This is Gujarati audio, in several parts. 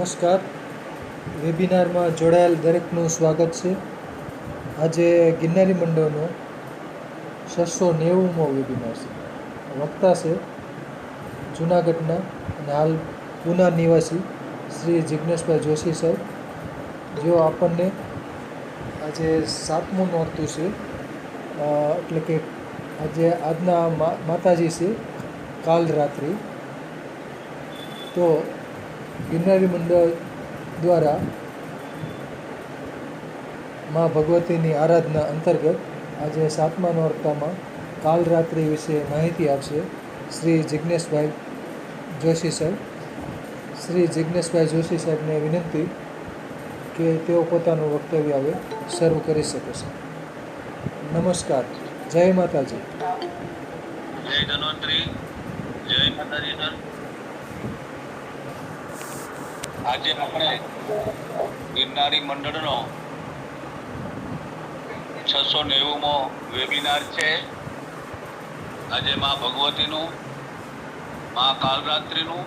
નમસ્કાર. વેબિનારમાં જોડાયેલ દરેકનું સ્વાગત છે. આજે ગિરનારી મંડળનો છસો નેવુંમો વેબિનાર છે. વક્તા છે જુનાગઢના અને હાલ પુના નિવાસી શ્રી જિજ્ઞેશભાઈ જોશી સાહેબ જેઓ આપણને આજે સાતમું નોરતું છે. એટલે કે આજે આજના માતાજી છે કાલ રાત્રિ તો ગિરનારી મંડળ દ્વારા મા ભગવતીની આરાધના અંતર્ગત આજે સાતમા નોરતામાં કાલ રાત્રિ વિશે માહિતી આપશે શ્રી જિજ્ઞેશભાઈ જોશી સાહેબ. શ્રી જિજ્ઞેશભાઈ જોશી સાહેબને વિનંતી કે તેઓ પોતાનું વક્તવ્ય હવે શરૂ કરી શકે છે. નમસ્કાર. જય માતાજી. જય ધન્વંતરી. જય માતાજી. આજે આપણે ગિરનારી મંડળનો છસો નેવુંમો વેબિનાર છે. આજે મા ભગવતીનું, મા કાલરાત્રિનું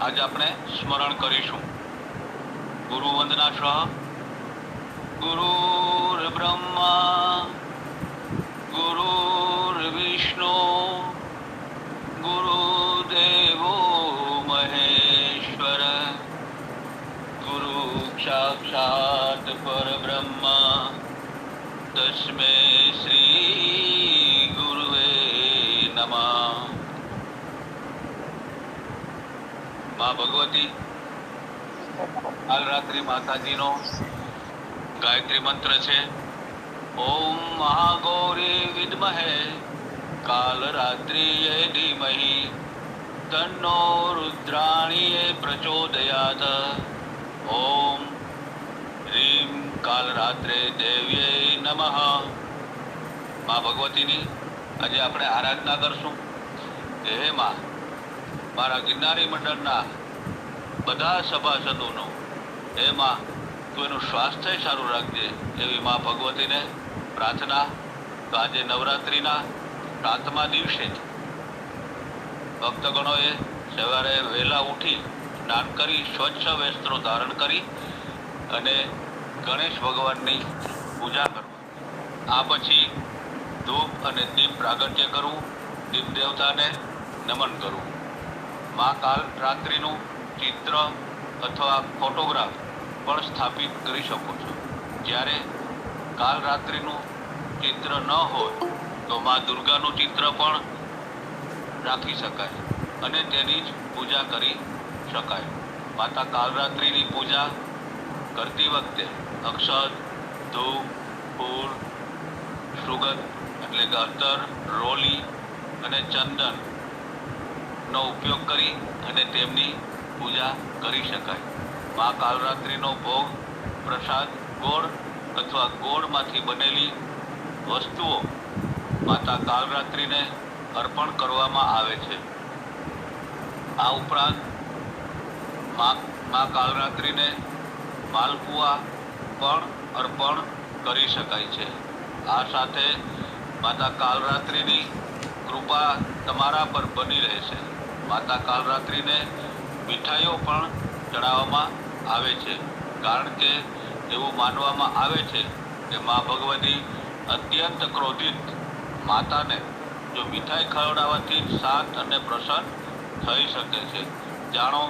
આજે આપણે સ્મરણ કરીશું. ગુરુ વંદના સહ. ગુરુર તસ્મે શ્રી ગુરુવે નમઃ મા ભગવતી કાલ રાત્રિ માતાજીનો ગાયત્રી મંત્ર છે ઓમ મહાગૌરી વિદ્મહે કાલરાત્રિય ધીમહિ તન્નો રુદ્રાણીએ પ્રચોદયાત ઓમ હ્રીમ કાલરાત્રે દેવ્યે નમઃ. મા ભગવતીની આજે આપણે આરાધના કરશું. કે હે મા, મારા ગિરનારી મંડળના બધા સભાસદોનો, હે મા, તું એનું સ્વાસ્થ્ય સારું રાખજે એવી મા ભગવતીને પ્રાર્થના. તો આજે નવરાત્રિના સાતમા દિવસે ભક્તગણોએ સવારે વહેલા ઉઠી સ્નાન કરી, સ્વચ્છ વસ્ત્રો ધારણ કરી અને ગણેશ ભગવાનની પૂજા કરવી. આ પછી ધૂપ અને દીપ પ્રાગટ્ય કરવું, દીપ દેવતાને નમન કરવું. મા કાલ રાત્રિનું ચિત્ર અથવા ફોટોગ્રાફ પણ સ્થાપિત કરી શકો છો. જ્યારે કાલ રાત્રિનું ચિત્ર ન હોય, તો મા દુર્ગાનું ચિત્ર પણ રાખી શકાય અને તેની જ પૂજા કરી શકાય. માતા કાલરાત્રિની પૂજા કરતી વખતે અક્ષત ધૂપ ફૂલ સુગંધ એટલે કે અત્તર રોલી અને ચંદન નો ઉપયોગ કરી અને તેમની પૂજા કરી શકાય. મા કાલરાત્રિનો ભોગ પ્રસાદ ગોળ અથવા ગોળમાંથી બનેલી વસ્તુઓ માતા કાલરાત્રિને અર્પણ કરવામાં આવે છે. આ ઉપરાંત મા મા કાલરાત્રિને માલપુઆ પણ અર્પણ કરી શકાય છે. આ સાથે માતા કાલરાત્રિની કૃપા તમારા પર બની રહેશે માતા કાલરાત્રિને મીઠાઈઓ પણ ચડાવવામાં આવે છે. કારણ કે એવું માનવામાં આવે છે કે મા ભગવતી અત્યંત ક્રોધિત માતાને જો મીઠાઈ ખવડાવવાથી શાંત અને પ્રસન્ન થઈ શકે છે. જાણો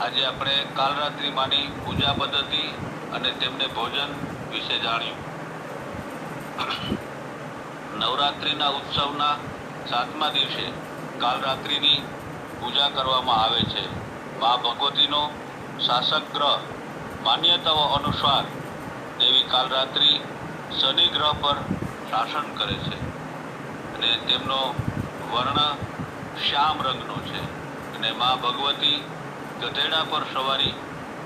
આજે આપણે કાલરાત્રિ માની પૂજા પદ્ધતિ અને તેમને ભોજન વિશે જાણ્યું. નવરાત્રિના ઉત્સવના સાતમા દિવસે કાલરાત્રિની પૂજા કરવામાં આવે છે. મા ભગવતીનો શાસક ગ્રહ માન્યતાઓ અનુસાર દેવી કાલરાત્રિ શનિ ગ્રહ પર શાસન કરે છે અને તેમનો વર્ણ શ્યામ રંગનો છે. અને મા ભગવતી ગધેડા પર સવારી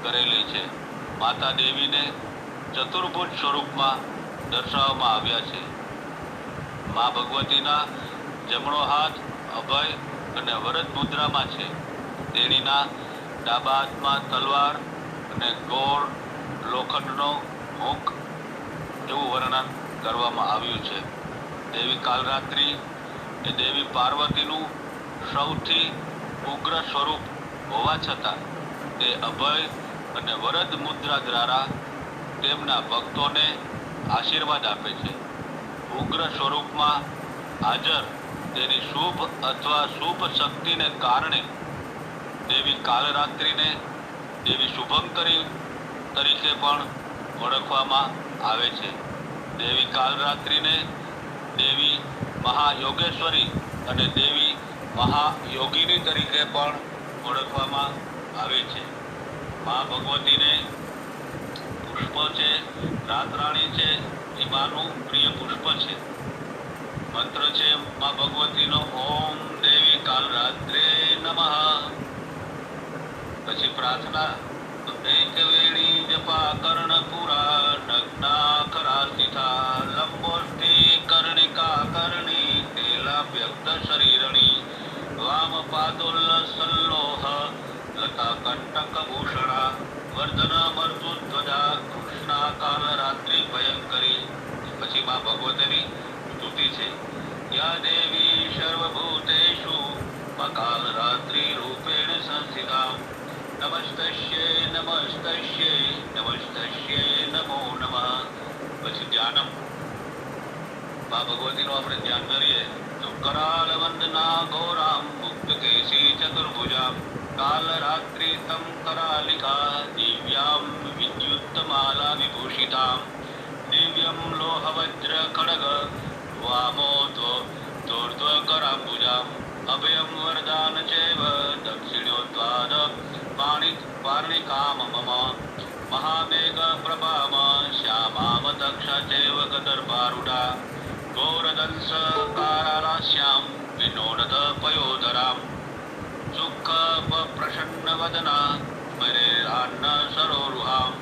કરેલી છે. માતા દેવીને ચતુર્ભુજ સ્વરૂપમાં દર્શાવવામાં આવ્યા છે. મા ભગવતીના જમણો હાથ અભય અને વરદ મુદ્રામાં છે. તેણીના ડાબા હાથમાં તલવાર અને ગોળ લોખંડનો હુંક એવું વર્ણન કરવામાં આવ્યું છે. દેવી કાલરાત્રિ એ દેવી પાર્વતીનું સૌથી ઉગ્ર સ્વરૂપ હોવા છતાં તે અભય અને વરદ મુદ્રા દ્વારા તેમના ભક્તોને આશીર્વાદ આપે છે. ઉગ્ર સ્વરૂપમાં હાજર તેની શુભ અથવા શુભ શક્તિને કારણે દેવી કાલરાત્રિને દેવી શુભંકરી તરીકે પણ ઓળખવામાં આવે છે. દેવી કાલરાત્રિને દેવી મહાયોગેશ્વરી અને દેવી મહાયોગિની તરીકે પણ ઓળખવામાં આવે છે. મા ભગવતીને પુષ્પ છે, રાતરાણી છે, એ માનું પ્રિય પુષ્પ છે. મંત્ર છે, મા ભગવતીનો, ઓમ દેવી કાલ રાત્રે નમઃ. પછી પ્રાર્થના, એક વેણી જપા કર્ણ પુરા નગ્ના ખરા સ્થિતા લંબોષ્ટિ કર્ણિકા કરણી તેલા વ્યક્ત શરીરણી, વામ પાદોલ્લ કંટક ભૂષણા વર્ધન મર્તુ ધ્વજા કૃષ્ણા કાલ રાત્રિ ભયંકરી પછી માં ભગવતીની સ્તુતિ છે, યા દેવી સર્વભૂતેષુ મકાલ રાત્રિ રૂપેણ સંસ્થિતા નમસ્તસ્યે નમસ્તસ્યે નમસ્તસ્યે નમો નમઃ. પછી ધ્યાનમ. મા ભગવતીનું આપણે ધ્યાન કરીએ તો કરાલ વંદના ગૌરામ મુક્ત કેસી ચતુર્ભુજામ. કાલ રાત્રિ તમ કરાલિકા દિવ્યામ વિદ્યુત્તમાલા વિભૂષિતામ દિવ્યમ લોહવજ્ર ખડગ વામો दक्षिणोद्वाद અભયમ વરદાન मम। દક્ષિણોદ્વાદ પાણિ પાર્ણિકામ મમ મહામેઘ પ્રભામ શ્યામામ દક્ષ ચેવ ગદર્ભારુડા ગૌરદંસ કારાલાસ્યામ વિનોદત પયોધરામ સુખ પ્રસન્ન વદના સ્મરેરાન્ન સરોરુહામ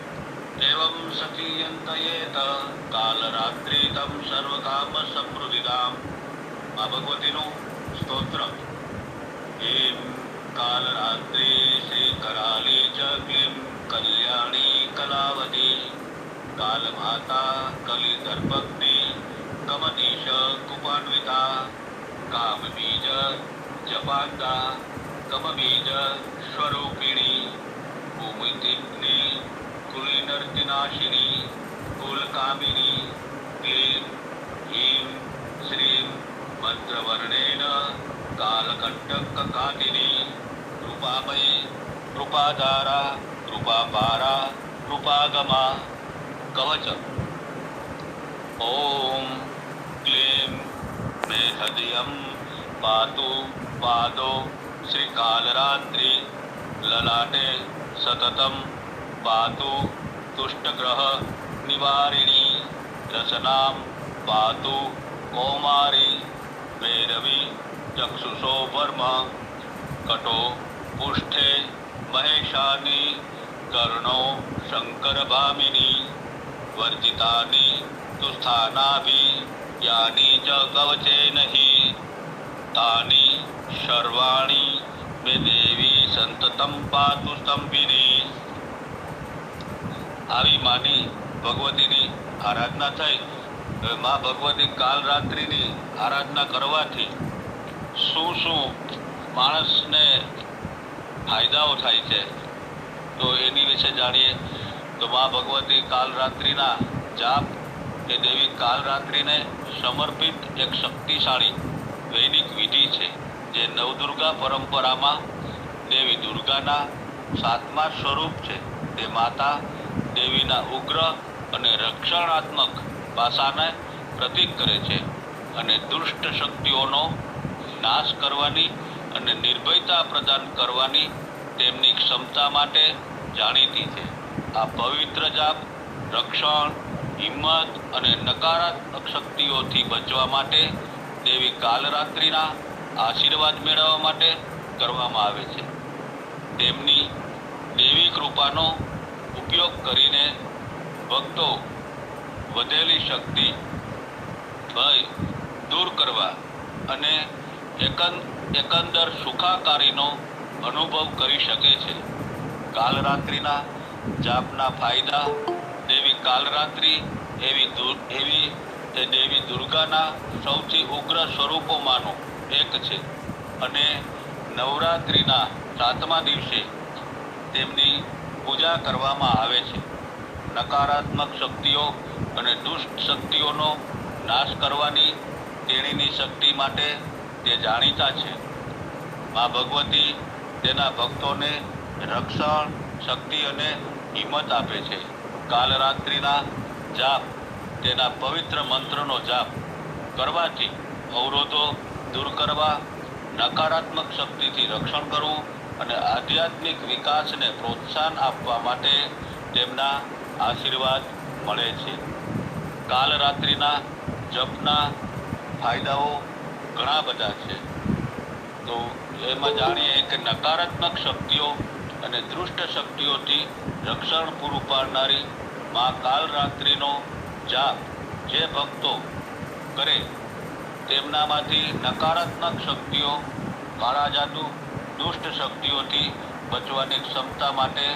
એવં સખીયંતયેત કાલરાત્રિ તમ સર્વકામ સમૃદ્ધિદામ મા ભગવતીનું સ્તોત્ર ह्रीं कालरात्रि श्रीकराली च क्लीं कल्याणी कलावती कालमाता कलिदर्पग्नि कमनीश कुपान्विता कामबीज जपान्ता કમબીજ સ્વરૂપિણી ભૂમિતિગ્નિ કુલિનર્તિનાશિની કુલકામિની ક્લીમ હીમ શ્રીમ મંત્રવર્ણેન કાલકંટકકાતિની કૃપામયી કૃપાધારા કૃપાપારા કૃપાગમા કવચ ઓમ ક્લીમ મેહદયમ પાતુ પાદો શ્રી કાલરાત્રિ લલાટે સતતમ પાતુ તુષ્ટગ્રહ નિવારિણી રસનામ પાતુ કૌમારી ભૈરવી ચક્ષુષો વર્મ કટો પુષ્ઠે મહેશાની કર્ણો શંકરભામિની વર્જિતાની તુસ્થાનાભી યાની ચ કવચે નહીં તાની શર્વાણી મે દેવી સંતતમ પાતુ સ્તંભિની આવી માની ભગવતીની આરાધના થઈ મા ભગવતી કાલ રાત્રિની આરાધના કરવાથી શું શું માણસને ફાયદાઓ થાય છે, તો એની વિશે જાણીએ. તો મા ભગવતી કાલ રાત્રિના જાપ એ દેવી કાલ રાત્રિને સમર્પિત એક શક્તિશાળી વૈદિક વિધિ છે, જે નવદુર્ગા પરંપરામાં દેવી દુર્ગાના સાતમા સ્વરૂપ છે. તે માતા દેવીના ઉગ્ર અને રક્ષણાત્મક પાસાને પ્રતીક કરે છે અને દુષ્ટ શક્તિઓનો નાશ કરવાની અને નિર્ભયતા પ્રદાન કરવાની તેમની ક્ષમતા માટે જાણીતી છે. આ પવિત્ર જાપ રક્ષણ, હિંમત અને નકારાત્મક શક્તિઓથી બચવા માટે દેવી કાલરાત્રિના આશીર્વાદ મેળવવા માટે કરવામાં આવે છે. તેમની દેવી કૃપાનો ઉપયોગ કરીને ભક્તો વધેલી શક્તિ ભય દૂર કરવા અને એકંદ એકંદર સુખાકારીનો અનુભવ કરી શકે છે. કાલરાત્રિના જાપના ફાયદા દેવી કાલરાત્રિ એવી દૂર એવી તે દેવી દુર્ગાના સૌથી ઉગ્ર સ્વરૂપોમાંનું એક છે અને નવરાત્રિના સાતમા દિવસે તેમની પૂજા કરવામાં આવે છે. નકારાત્મક શક્તિઓ અને દુષ્ટ શક્તિઓનો નાશ કરવાની તેણીની શક્તિ માટે તે જાણીતા છે. મા ભગવતી તેના ભક્તોને રક્ષણ, શક્તિ અને હિંમત આપે છે. કાલ રાત્રિના જાપ તેના પવિત્ર મંત્રનો જાપ કરવાથી અવરોધો દૂર કરવા, નકારાત્મક શક્તિથી રક્ષણ કરવું અને આધ્યાત્મિક વિકાસને પ્રોત્સાહન આપવા માટે તેમના આશીર્વાદ મળે છે. કાલ રાત્રિના જપના ફાયદાઓ ઘણા બધા છે. તો એમાં જાણીએ કે નકારાત્મક શક્તિઓ અને દુષ્ટ શક્તિઓથી રક્ષણ પૂરું પાડનારી મા રાત્રિનો જાપ જે ભક્તો કરે, તેમનામાંથી નકારાત્મક શક્તિઓ કાળા જાદુ દુષ્ટ શક્તિઓથી બચવાની ક્ષમતા માટે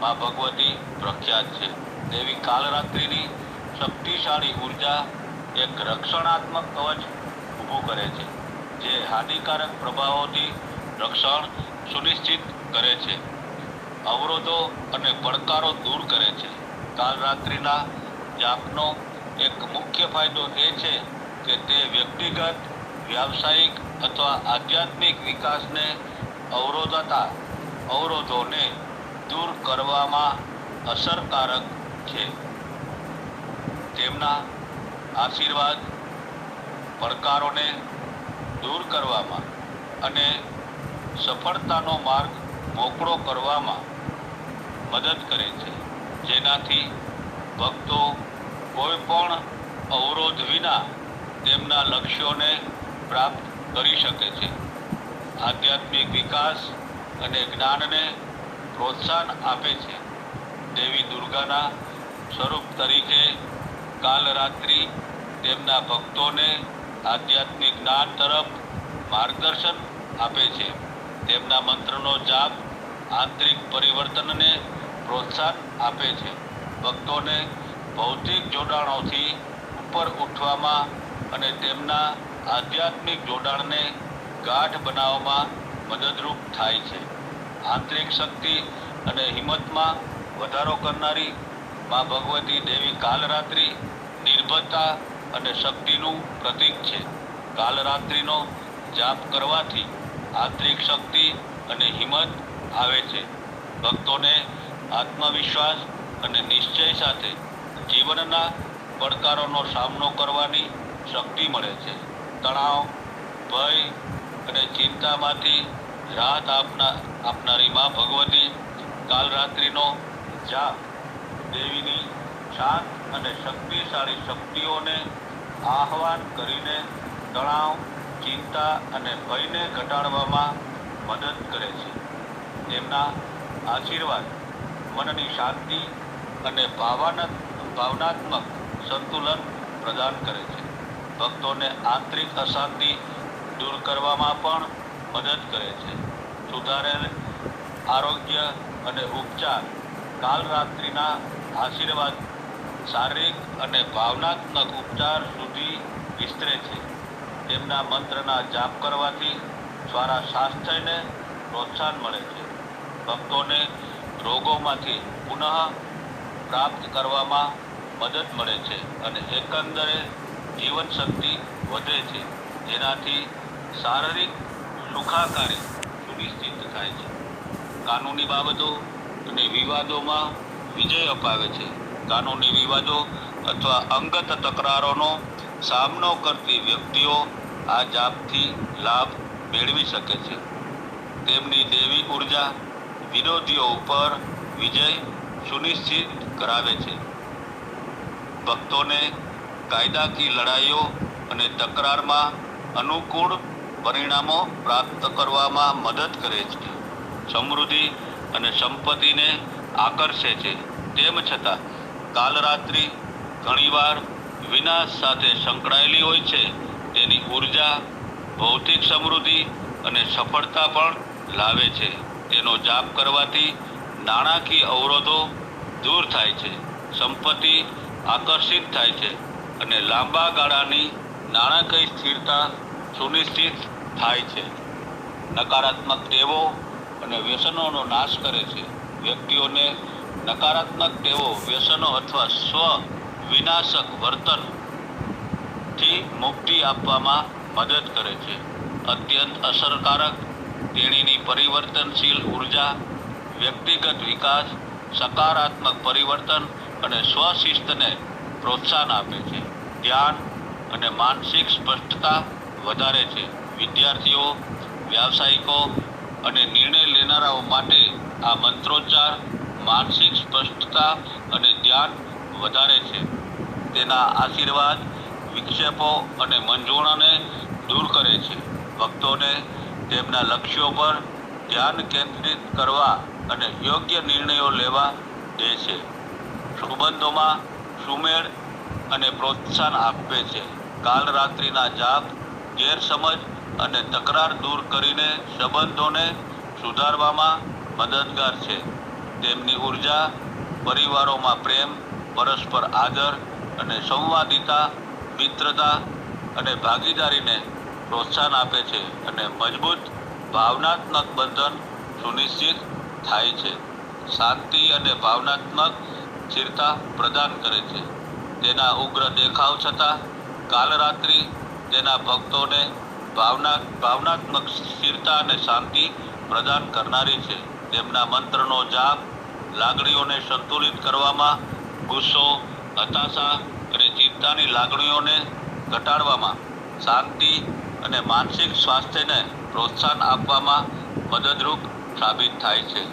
મા ભગવતી પ્રખ્યાત છે. દેવી કાલરાત્રિની શક્તિશાળી ઊર્જા એક રક્ષણાત્મક કવચ ઊભું કરે છે, જે હાનિકારક પ્રભાવોથી રક્ષણ સુનિશ્ચિત કરે છે. અવરોધો અને પડકારો દૂર કરે છે. કાલ રાત્રિના જાપનો એક મુખ્ય ફાયદો એ છે કે તે વ્યક્તિગત, વ્યાવસાયિક અથવા આધ્યાત્મિક વિકાસને અવરોધતા, અવરોધોને દૂર કરવામાં અસરકારક છે. તેમના આશીર્વાદ પડકારોને દૂર કરવામાં અને સફળતાનો માર્ગ મોકળો કરવામાં મદદ કરે છે. જેનાથી ભક્તો કોઈ પણ અવરોધ વિના તેમના લક્ષ્યોને પ્રાપ્ત કરી શકે છે. આધ્યાત્મિક વિકાસ અને જ્ઞાનને પ્રોત્સાહન આપે છે. દેવી દુર્ગાના સ્વરૂપ તરીકે કાલ રાત્રિ તેમના ભક્તોને આધ્યાત્મિક જ્ઞાન તરફ માર્ગદર્શન આપે છે. તેમના મંત્રનો જાપ આંતરિક પરિવર્તનને પ્રોત્સાહન આપે છે. ભક્તોને ભૌતિક જોડાણોથી ઉપર ઉઠવામાં અને તેમના આધ્યાત્મિક જોડાણને ગાઢ બનાવવામાં મદદરૂપ થાય છે. આંતરિક શક્તિ અને હિંમતમાં વધારો કરનારી મા ભગવતી દેવી કાલરાત્રિ નિર્ભરતા અને શક્તિનું પ્રતીક છે. કાલરાત્રિનો જાપ કરવાથી આંતરિક શક્તિ અને હિંમત આવે છે. ભક્તોને આત્મવિશ્વાસ અને નિશ્ચય સાથે જીવનના પડકારોનો સામનો કરવાની શક્તિ મળે છે. તણાવ, ભય અને ચિંતામાંથી રાહત આપના, આપનારી મા ભગવતી કાલરાત્રિનો જાપ દેવીની શાંત અને શક્તિશાળી શક્તિઓને આહ્વાન કરીને તણાવ, ચિંતા અને ભયને ઘટાડવામાં મદદ કરે છે. તેમના આશીર્વાદ, મનની શાંતિ અને ભાવાનક ભાવનાત્મક સંતુલન પ્રદાન કરે છે. ભક્તોને આંતરિક અશાંતિ દૂર કરવામાં પણ મદદ કરે છે. સુધારેલ આરોગ્ય અને ઉપચાર કાલ રાત્રિના આશીર્વાદ, શારીરિક અને ભાવનાત્મક ઉપચાર સુધી વિસ્તરે છે. તેમના મંત્રના જાપ કરવાથી સારા સ્વાસ્થ્યને પ્રોત્સાહન મળે છે. ભક્તોને રોગોમાંથી પુનઃ પ્રાપ્ત કરવામાં મદદ મળે છે અને એકંદરે જીવન શક્તિ વધે છે. જેનાથી શારીરિક સુખાકારી સુનિશ્ચિત થાય છે. કાનૂની બાબતો અને વિવાદોમાં વિજય અપાવે છે. કાનૂની વિવાદો અથવા અંગત તકરારોનો સામનો કરતી વ્યક્તિઓ આ જાપથી લાભ મેળવી શકે છે. તેમની દેવી ઊર્જા વિરોધીઓ ઉપર વિજય સુનિશ્ચિત કરાવે છે. ભક્તોને કાયદાકીય લડાઈઓ અને તકરારમાં અનુકૂળ પરિણામો પ્રાપ્ત કરવામાં મદદ કરે છે. સમૃદ્ધિ અને સંપત્તિને આકર્ષે છે. તેમ છતાં, કાલરાત્રિ ઘણીવાર વિનાશ સાથે સંકળાયેલી હોય છે. તેની ઊર્જા, ભૌતિક સમૃદ્ધિ અને સફળતા પણ લાવે છે. તેનો જાપ કરવાથી નાણાકીય અવરોધો દૂર થાય છે. સંપત્તિ આકર્ષિત થાય છે અને લાંબા ગાળાની નાણાકીય સ્થિરતા સુનિશ્ચિત થાય છે. નકારાત્મક ટેવો અને વ્યસનોનો નાશ કરે છે. વ્યક્તિઓને નકારાત્મક ટેવો, વ્યસનો અથવા સ્વ વિનાશક વર્તનથી મુક્તિ આપવામાં મદદ કરે છે. અત્યંત અસરકારક, તેણીની પરિવર્તનશીલ ઊર્જા, વ્યક્તિગત વિકાસ, સકારાત્મક પરિવર્તન અને સ્વશિસ્તને પ્રોત્સાહન આપે છે. ધ્યાન અને માનસિક સ્પષ્ટતા વધારે છે. વિદ્યાર્થીઓ, વ્યાવસાયિકો અને નિર્ણય લેનારાઓ માટે આ મંત્રોચ્ચાર, માનસિક સ્પષ્ટતા અને ધ્યાન વધારે છે. તેના આશીર્વાદ વિક્ષેપો અને મંજૂણાને દૂર કરે છે. ભક્તોને તેમના લક્ષ્યો પર ધ્યાન કેન્દ્રિત કરવા અને યોગ્ય નિર્ણયો લેવા દે છે. સંબંધોમાં સુમેળ અને પ્રોત્સાહન આપે છે. કાલ રાત્રિના જાપ, ગેરસમજ અને તકરાર દૂર કરીને સંબંધોને સુધારવામાં મદદગાર છે. તેમની ઊર્જા, પરિવારોમાં પ્રેમ, પરસ્પર આદર અને સંવાદિતા, મિત્રતા અને ભાગીદારીને પ્રોત્સાહન આપે છે અને મજબૂત, ભાવનાત્મક બંધન સુનિશ્ચિત થાય છે. શાંતિ અને ભાવનાત્મક સ્થિરતા પ્રદાન કરે છે. તેના ઉગ્ર દેખાવ છતાં કાલરાત્રિ તેના ભક્તોને ભાવના, ભાવનાત્મક સ્થિરતા અને શાંતિ પ્રદાન કરનારી છે. તેમના મંત્રનો જાપ લાગણીઓને સંતુલિત કરવામાં, ગુસ્સો, હતાશા અને ચિંતાની લાગણીઓને ઘટાડવામાં, શાંતિ અને માનસિક સ્વાસ્થ્યને પ્રોત્સાહન આપવામાં મદદરૂપ સાબિત થાય છે.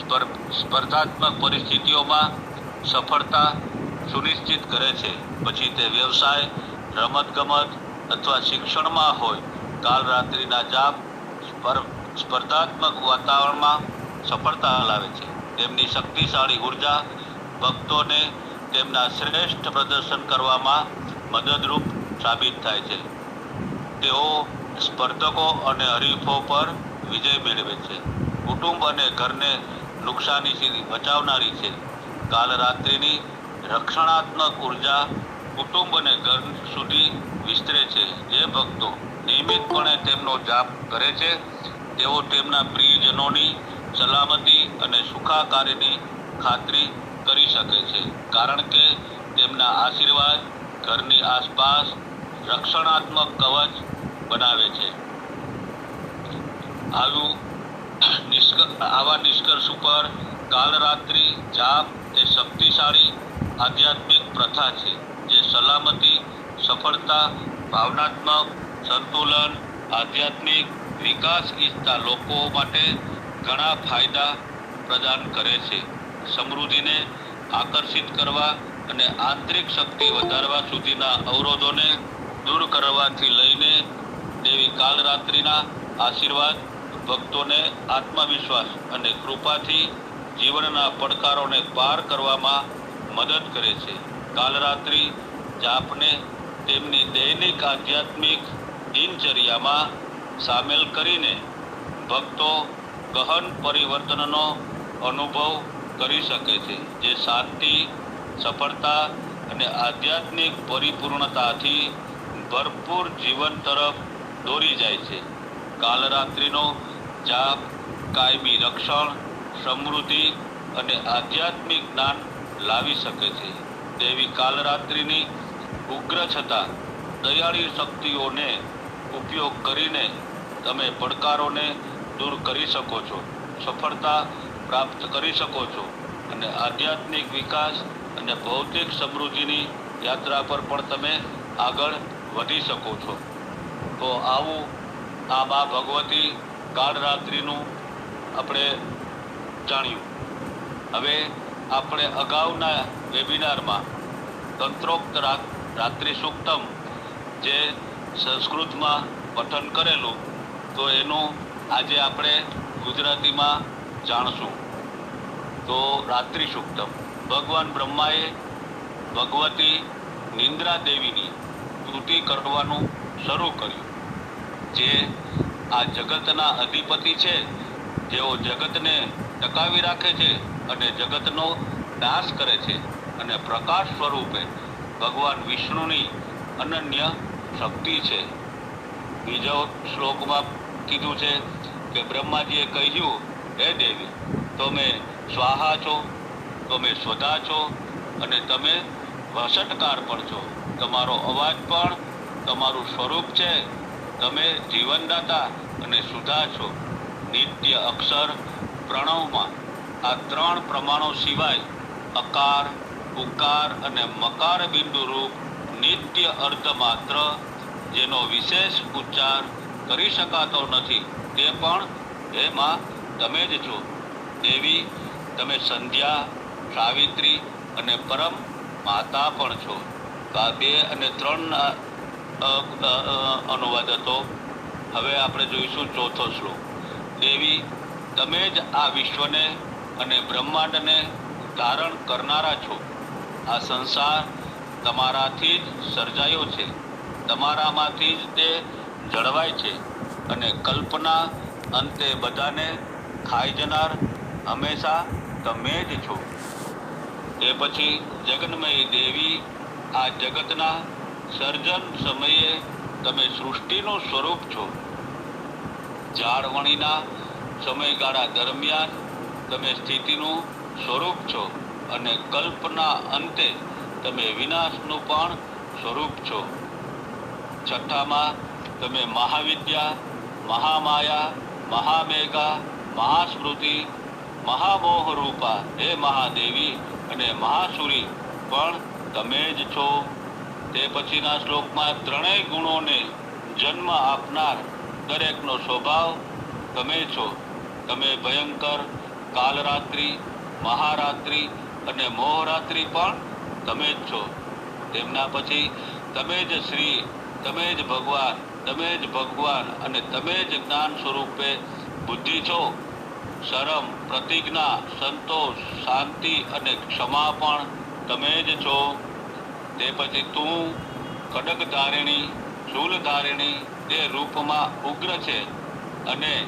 સ્પર- સ્પર્ધાત્મક પરિસ્થિતિઓમાં સફળતા સુનિશ્ચિત કરે છે. પછી તે વ્યવસાય, રમતગમત અથવા શિક્ષણમાં હોય. કાલ રાત્રિના જાપ સ્પર- સ્પર્ધાત્મક વાતાવરણમાં સફળતા લાવે છે. તેમની શક્તિશાળી ઊર્જા ભક્તોને તેમના શ્રેષ્ઠ પ્રદર્શન કરવામાં મદદરૂપ સાબિત થાય છે. તેઓ સ્પર્ધકો અને હરીફો પર વિજય મેળવે છે. કુટુંબ અને ઘરને નુકસાનીથી બચાવનારી છે. કાલ રાત્રિની રક્ષણાત્મક ઊર્જા કુટુંબ અને ઘર સુધી વિસ્તરે છે. જે ભક્તો નિયમિતપણે તેમનો જાપ કરે છે, તેઓ તેમના પ્રિયજનોની સલામતી અને સુખાકારીની ખાતરી કરી શકે છે. કારણ કે તેમના આશીર્વાદ ઘરની આસપાસ રક્ષણાત્મક કવચ બનાવે છે. આવું આવા નિષ્કર્ષ ઉપર કાલરાત્રિ જાપ શક્તિશાળી આધ્યાત્મિક પ્રથા છે, જે સલામતી, સફળતા, ભાવનાત્મક, સંતુલન, આધ્યાત્મિક વિકાસ ઈચ્છતા લોકો માટે ઘણા ફાયદા પ્રદાન કરે છે. સમૃદ્ધિને આકર્ષિત કરવા અને આંતરિક શક્તિ વધારવા સુધીના અવરોધોને દૂર કરવાથી લઈને દેવી કાલરાત્રિના આશીર્વાદ, ભક્તોને આત્મવિશ્વાસ અને કૃપાથી જીવનના પડકારોને પાર કરવામાં મદદ કરે છે. કાલરાત્રિ જાપને તેમની દૈનિક આધ્યાત્મિક દિનચર્યામાં સામેલ કરીને ભક્તો ગહન પરિવર્તનનો અનુભવ કરી શકે છે, જે શાંતિ, સફળતા અને આધ્યાત્મિક પરિપૂર્ણતાથી ભરપૂર જીવન તરફ દોરી જાય છે. કાલરાત્રિનો જાપ, કાયમી રક્ષણ સમૃદ્ધિ અને આધ્યાત્મિક જ્ઞાન લાવી શકે છે. દેવી કાલરાત્રિની ઉગ્ર છતાં દયાળી શક્તિઓને ઉપયોગ કરીને તમે પડકારોને દૂર કરી શકો છો, સફળતા પ્રાપ્ત કરી શકો છો અને આધ્યાત્મિક વિકાસ અને ભૌતિક સમૃદ્ધિની યાત્રા પર પણ તમે આગળ વધી શકો છો. તો આવું આ મા ભગવતી કાળરાત્રિનું આપણે જાણ્યું. હવે આપણે અગાઉના વેબિનારમાં તંત્રોક્ત રાત્રિ સૂક્તમ જે સંસ્કૃતમાં પઠન કરેલું, તો એનું આજે આપણે ગુજરાતીમાં જાણશું. તો રાત્રિ સૂક્તમ. ભગવાન બ્રહ્માએ ભગવતી નિંદ્રા દેવીની સ્તુતિ કરવાનું શરૂ કર્યું. જે આ જગતના અધિપતિ છે, જેઓ જગતને ટકાવી રાખે છે અને જગતનો નાશ કરે છે અને પ્રકાશ સ્વરૂપે ભગવાન વિષ્ણુની અનન્ય શક્તિ છે. બીજો શ્લોકમાં કીધું છે કે બ્રહ્માજીએ કહ્યું, હે દેવી, તમે સ્વાહા છો, તમે સ્વધા છો અને તમે વસટકાર પણ છો. તમારો અવાજ પણ તમારું સ્વરૂપ છે. તમે જીવનદાતા અને સુધા છો. નિત્ય અક્ષર પ્રણવમાં આ ત્રણ પ્રમાણો સિવાય અકાર ઉકાર અને મકાર બિંદુ રૂપ નિત્ય અર્ધ માત્ર જેનો વિશેષ ઉચ્ચાર કરી શકાતો નથી. તે પણ એમાં તમે જ છો. દેવી તમે સંધ્યા સાવિત્રી અને પરમ માતા પણ છો. આ બે અને અ, અનુવાદ હતો. હવે આપણે જોઈશું ચોથો શ્લોક. દેવી તમે જ આ વિશ્વને અને બ્રહ્માંડને ધારણ કરનારા છો. આ સંસાર તમારાથી જ સર્જાયો છે. તમારામાંથી જ તે જળવાય છે અને કલ્પના અંતે બધાને ખાઈ જનાર હંમેશા તમે જ છો. એ પછી જગન્મયી દેવી આ જગતના સર્જન સમયે તમે સૃષ્ટિનું સ્વરૂપ છો. જાળવણીના સમયગાળા દરમિયાન તમે સ્થિતિનું સ્વરૂપ છો અને કલ્પના અંતે તમે વિનાશનું પણ સ્વરૂપ છો. છઠ્ઠામાં તમે મહાવિદ્યા, મહામાયા મહામેઘા મહાસ્મૃતિ મહામોહ રૂપા હે મહાદેવી અને મહાસુરી પણ તમે જ છો. તે પછીના શ્લોકમાં ત્રણેય ગુણોને જન્મ આપનાર દરેકનો સ્વભાવ તમે છો. તમે ભયંકર કાલરાત્રિ, મહારાત્રિ અને મોહરાત્રિ પણ તમે જ છો. તેમના પછી તમે જ શ્રી, તમે જ ભગવાન, તમે જ ભગવાન અને તમે જ જ્ઞાન સ્વરૂપે બુદ્ધિ છો. શરમ, પ્રતિજ્ઞા, સંતોષ, શાંતિ અને ક્ષમા પણ તમે જ છો. તે પછી તું કડક ધારિણી ચૂલ ધારિણી તે રૂપમાં ઉગ્ર છે અને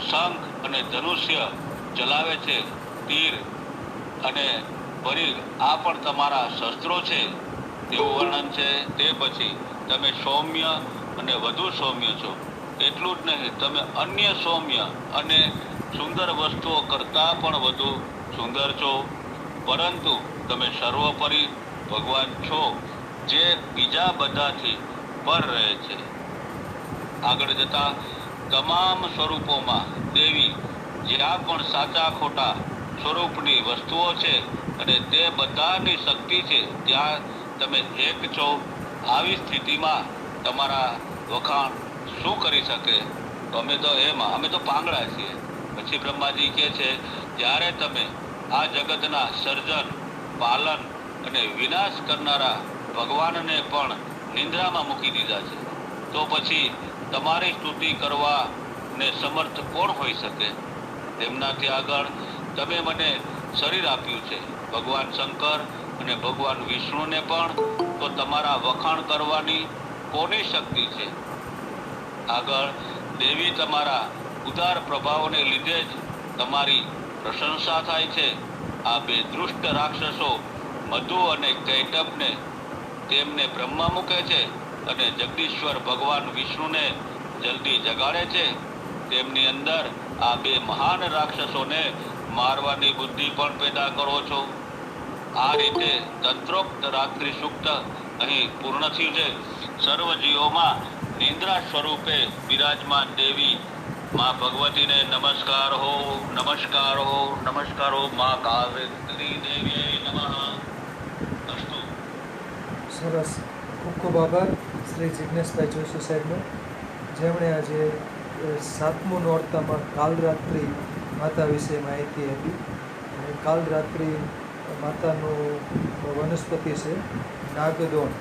શંખ અને ધનુષ્ય ચલાવે છે, તીર અને ભરી આ પણ તમારા શસ્ત્રો છે, તેવું વર્ણન છે. તે પછી તમે સૌમ્ય અને વધુ સૌમ્ય છો. એટલું જ નહીં, તમે અન્ય સૌમ્ય અને સુંદર વસ્તુઓ કરતાં પણ વધુ સુંદર છો. પરંતુ તમે સર્વોપરી ભગવાન છો, જે બીજા બધાથી પર રહે છે. આગળ જતા તમામ સ્વરૂપોમાં દેવી, જ્યાં પણ સાચા ખોટા સ્વરૂપની વસ્તુઓ છે અને તે બધાની શક્તિ છે, ત્યાં તમે એક છો. આવી સ્થિતિમાં તમારા વખાણ શું કરી શકે? તો અમે તો એમાં, અમે તો પાંગડા છીએ. પછી બ્રહ્માજી કહે છે, જ્યારે તમે આ જગતના સર્જન, પાલન અને વિનાશ કરનારા ભગવાનને પણ નિંદ્રામાં મૂકી દીધા છે. તો પછી તમારી સ્તુતિ કરવા ને સમર્થ કોણ હોઈ શકે? તેમનાથી આગળ તમે મને શરીર આપ્યું છે. ભગવાન શંકર અને ભગવાન વિષ્ણુને પણ તો તમારા વખાણ કરવાની કોની શક્તિ છે? આગળ દેવી તમારા ઉદાર પ્રભાવને લીધે જ તમારી પ્રશંસા થાય છે. આ બે દુષ્ટ રાક્ષસો મધુ અને કૈટબને તેમને બ્રહ્મા મૂકે છે. અને જગદીશ્વર ભગવાન વિષ્ણુને જલ્દી જગાડે છે. તેમની અંદર આ બે મહાન રાક્ષસોને મારવાની બુદ્ધિ પણ પેદા કરો છો. આ રીતે તંત્રોક્ત રાત્રિ સૂક્ત અહીં પૂર્ણ થયું છે. સર્વ જીવોમાં નિંદ્રા સ્વરૂપે બિરાજમાન દેવી માં ભગવતીને નમસ્કાર હો નમસ્કાર હો નમસ્કાર હો મા કાવેરી દેવી નમઃ. સરસ. ખૂબ ખૂબ આભાર. શ્રી જિજ્ઞેશભાઈ જોશી સાહેબનો, જેમણે આજે સાતમું નોરતામાં કાલરાત્રિ માતા વિશે માહિતી આપી. અને કાલરાત્રિ માતાનું વનસ્પતિ છે, નાગદોણ,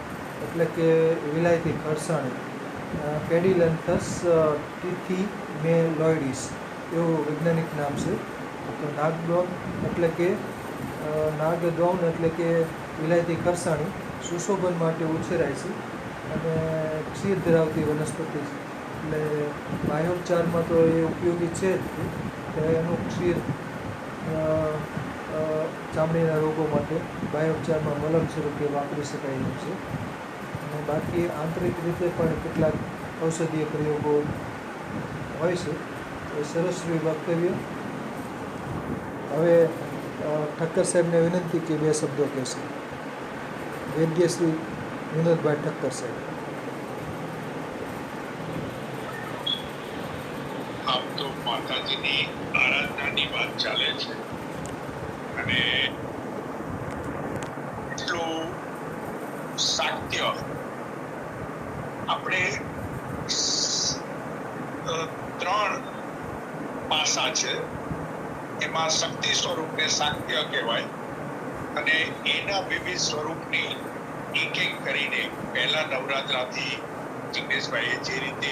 એટલે કે વિલાયતી ખરસાણી. પેડિલેન્થસ ટીથી મેલોઇડિસ એવું વૈજ્ઞાનિક નામ છે. તો નાગદોણ એટલે કે નાગદોણ એટલે કે વિલાયતી ખરસાણી સુશોભન માટે ઉછેરાય છે. અને ક્ષીર ધરાવતી વનસ્પતિ છે. એટલે બાયોપચારમાં તો એ ઉપયોગી છે જ. એનું ક્ષીર ચામડીના રોગો માટે બાયોપચારમાં મલમ સ્વરૂપે વાપરી શકાય એમ છે. અને બાકી આંતરિક રીતે પણ કેટલાક ઔષધીય પ્રયોગો હોય છે. એ સરસ વક્તવ્ય. હવે ઠક્કર સાહેબને વિનંતી કે બે શબ્દો કહેશે. વૈદ્ય શ્રી વિનોદભાઈ ઠક્કર સાહેબ. આમ તો માતાજીની આરાધનાની વાત ચાલે છે. અને એટલું સાત્ય આપણે ત્રણ પાસા છે. એમાં શક્તિ સ્વરૂપને સાત્ય કહેવાય અને એના વિવિધ સ્વરૂપની એક એક કરીને પહેલા નવરાત્રાથી જિગ્નેશભાઈએ જે રીતે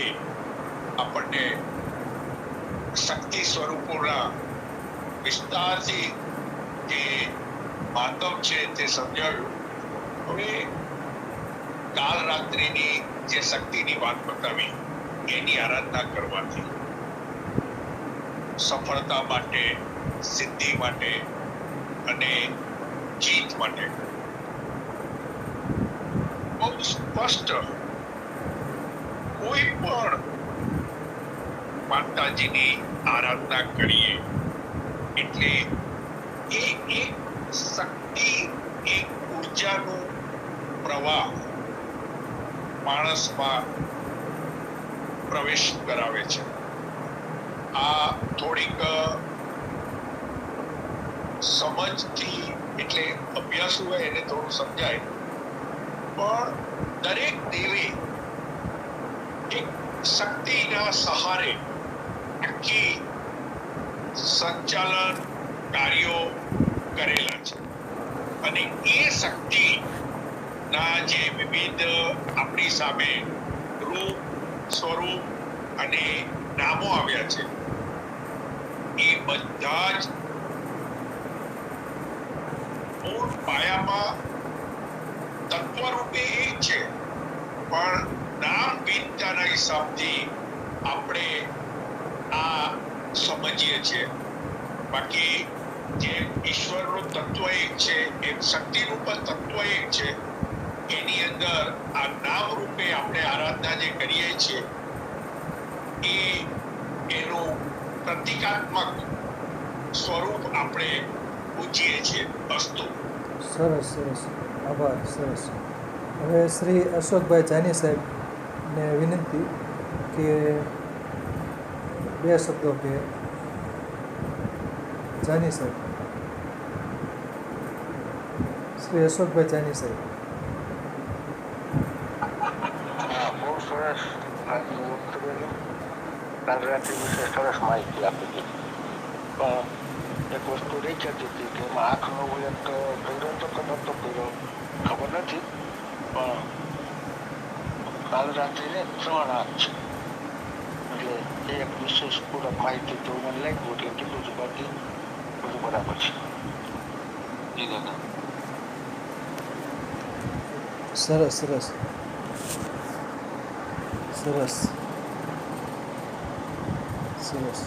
આપણને શક્તિ સ્વરૂપોના વિસ્તારથી જે માતમ છે તે સમજાવ્યું, હવે કાલ રાત્રિની જે શક્તિની વાત બતાવી, એની આરાધના કરવાથી સફળતા માટે, સિદ્ધિ માટે અને જીત માટે બહુ સ્પષ્ટ. કોઈ પણ માતાજીની આરાધના કરીએ, એટલે એ એક શક્તિ, એક ઉર્જાનું પ્રવાહ માણસમાં પ્રવેશ કરાવે છે. આ થોડીક સમજથી, એટલે અભ્યાસ હોય એને થોડું સમજાય. પણ દરેક દેવે એક શક્તિના સહારે આખી સંચાલન કાર્યો કરેલા છે. અને એ શક્તિ ના જે વિવિધ આપણી સામે રૂપ, સ્વરૂપ અને નામો આવ્યા છે, એ બધા જ મૂળ પાયામાં તત્વરૂપે એ છે. પણ નામ ભિન્નતાના હિસાબથી આપણે આ સમજીએ છીએ. બાકી જે ઈશ્વરનું તત્વ એક છે એક શક્તિનું પણ તત્વ એક છે. એની અંદર આ નામ રૂપે આપણે આરાધના જે કરીએ છીએ, એ એનું પ્રતિકાત્મક સ્વરૂપ આપણે પૂજીએ છીએ અસ્તુ સરસ સરસ. આભાર, સરસ. હવે શ્રી અશોકભાઈ જાની સાહેબને વિનંતી કે બે શબ્દો કે જાની સાહેબ. શ્રી અશોકભાઈ જાની સાહેબ. બહુ સરસ કાલ રાત્રિ સરસ માહિતી આપી દીધી. પણ વસ્તુ રહી જતી હતી કે એમાં આંખનો તો કર્યો તો કે નહોતો કર્યો ખબર નથી પણ કાલ રાત્રિને ત્રણ આંખ છે. એટલે એ એક વિશેષ પૂરક માહિતી તો મને લાગ્યું એટલે કીધું છે બાકી બધું બરાબર છે. જી દાદા. સરસ સરસ. સરસ. સરસ.